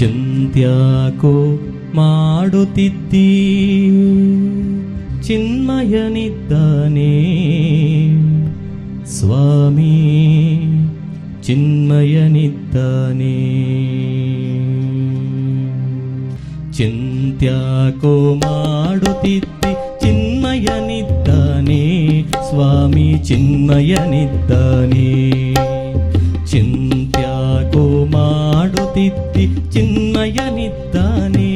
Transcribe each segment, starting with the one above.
ಚಿಂತ್ಯಾಕೋ ಮಾಡುತ್ತಿದ್ದೀ? ಚಿನ್ಮಯನಿದ್ದಾನೆ. ಸ್ವಾಮಿ ಚಿನ್ಮಯನಿದ್ದಾನೆ. ಚಿಂತ್ಯಾಕೋ ಮಾಡುತ್ತಿದ್ದಿ ಚಿನ್ಮಯನಿದ್ದಾನೆ. ಸ್ವಾಮಿ ಚಿನ್ಮಯನಿದ್ದಾನೆ. ಮಾಡುತ್ತಿದ್ದಿ ಚಿನ್ಮಯನಿದ್ದಾನೆ,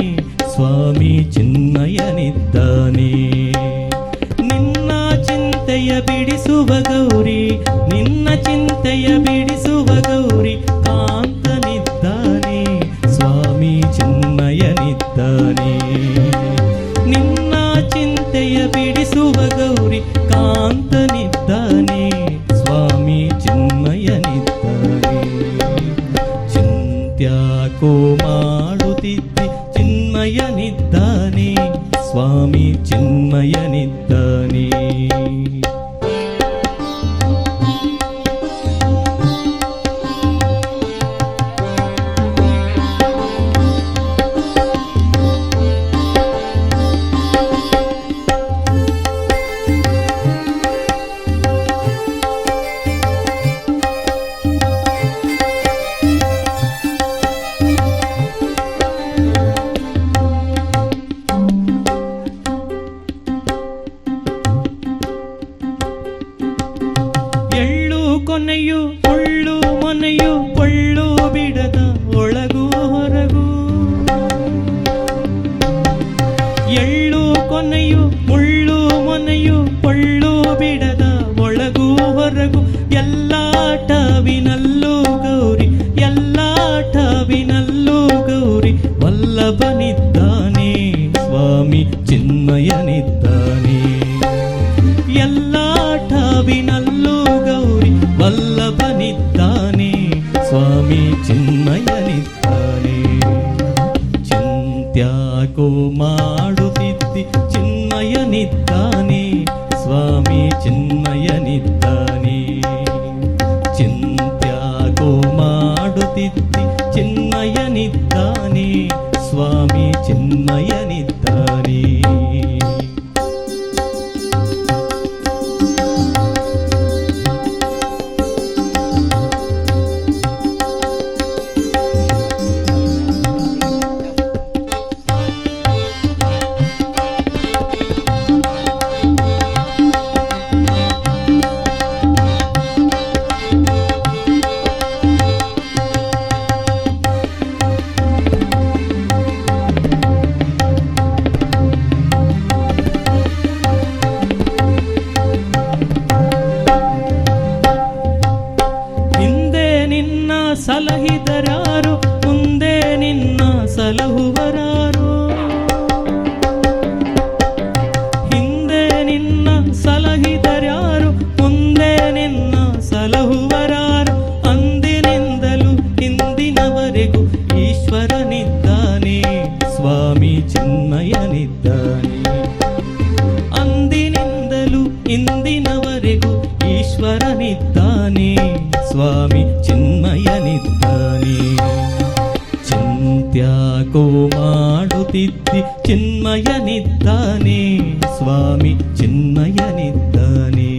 ಸ್ವಾಮಿ ಚಿನ್ಮಯನಿದ್ದಾನೆ. ನಿನ್ನ ಚಿಂತೆಯ ಬಿಡಿಸುವ ಗೌರಿ, ನಿನ್ನ ಚಿಂತೆಯ ಬಿಡಿಸುವ ಗೌರಿ ಕಾಂತನಿದ್ದಾನೆ, ಸ್ವಾಮಿ ಚಿನ್ಮಯನಿದ್ದಾನೆ. ನಿನ್ನ ಚಿಂತೆಯ ಬಿಡಿಸುವ ಗೌರಿ ಕಾಂತನಿದ್ದಾನೆ. ಚಿನ್ಮಯನಿದ್ದಾನೆ ಸ್ವಾಮಿ ಚಿನ್ಮಯನಿದ್ದಾನೆ ಎಳ್ಳು ಒಳ್ಳು ಮನೆಯು ಒಳ್ಳು ಬಿಡದ ಒಳಗು ಹೊರಗು. ಎಳ್ಳು ಕೊನೆಯು ಮುಳ್ಳು, ಮನೆಯು ಕೊಳ್ಳು ಬಿಡದ ಒಳಗೂ ಹೊರಗೂ. ಎಲ್ಲಾಟವಿನಲ್ಲೂ ಚಿನ್ಮಯನಿದ್ದಾನೆ ಸ್ವಾಮಿ ಚಿನ್ಮಯನಿದ್ದಾನೆ ಸಲಹುವರಾರು ಹಿಂದೆ ನಿನ್ನ ಸಲಹಿದರಾರು ಮುಂದೆ ನಿನ್ನ ಸಲಹುವರಾರು ಅಂದಿನಿಂದಲೂ ಹಿಂದಿನವರೆಗೂ ಈಶ್ವರನಿದ್ದಾನೆ ಸ್ವಾಮಿ ಚಿನ್ಮಯನಿದ್ದಾನೆ ಅಂದಿನಿಂದಲೂ ಇಂದಿನವರೆಗೂ ಈಶ್ವರನಿದ್ದಾನೆ ಸ್ವಾಮಿ ಚಿನ್ಮಯನಿದ್ದಾನೆ ಮಾಡುತ್ತಿದ್ದಿ ಚಿನ್ಮಯನಿದ್ದಾನೆ ಸ್ವಾಮಿ ಚಿನ್ಮಯನಿದ್ದಾನೆ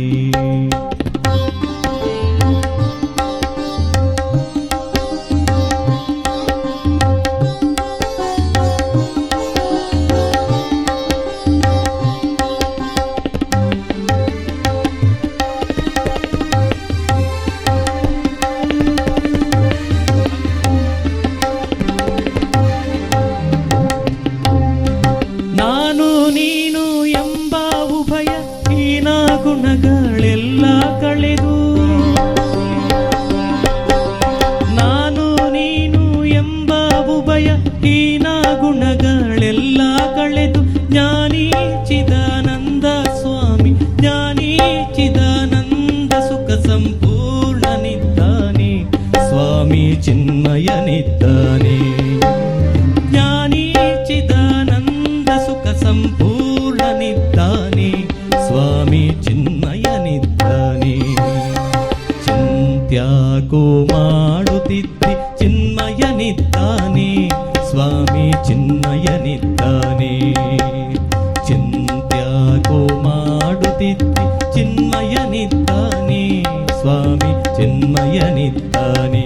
ಹೀನ ಗುಣಗಳೆಲ್ಲ ಕಳೆದು. ನಾನು ನೀನು ಎಂಬ ಉಭಯ ಹೀನ ಗುಣಗಳೆಲ್ಲ ಕಳೆದು. ಜ್ಞಾನಿ ಚಿದಾನಂದ ಸ್ವಾಮಿ, ಜ್ಞಾನಿ ಚಿದಾನಂದ ಸುಖ ಸಂಪೂರ್ಣನಿದ್ದಾನೆ. ಸ್ವಾಮಿ ಚಿನ್ಮಯನಿದ್ದಾನೆ. ಚಿಂತ್ಯಾಕೋ ಮಾಡುತ್ತಿದ್ದಿ ಚಿನ್ಮಯನಿದ್ದಾನೆ ಸ್ವಾಮಿ ಚಿನ್ಮಯನಿದ್ದಾನೆ ಚಿಂತ್ಯಾಕೋ ಮಾಡುತ್ತಿದ್ದಿ ಚಿನ್ಮಯನಿದ್ದಾನೆ ಸ್ವಾಮಿ ಚಿನ್ಮಯನಿದ್ದಾನೆ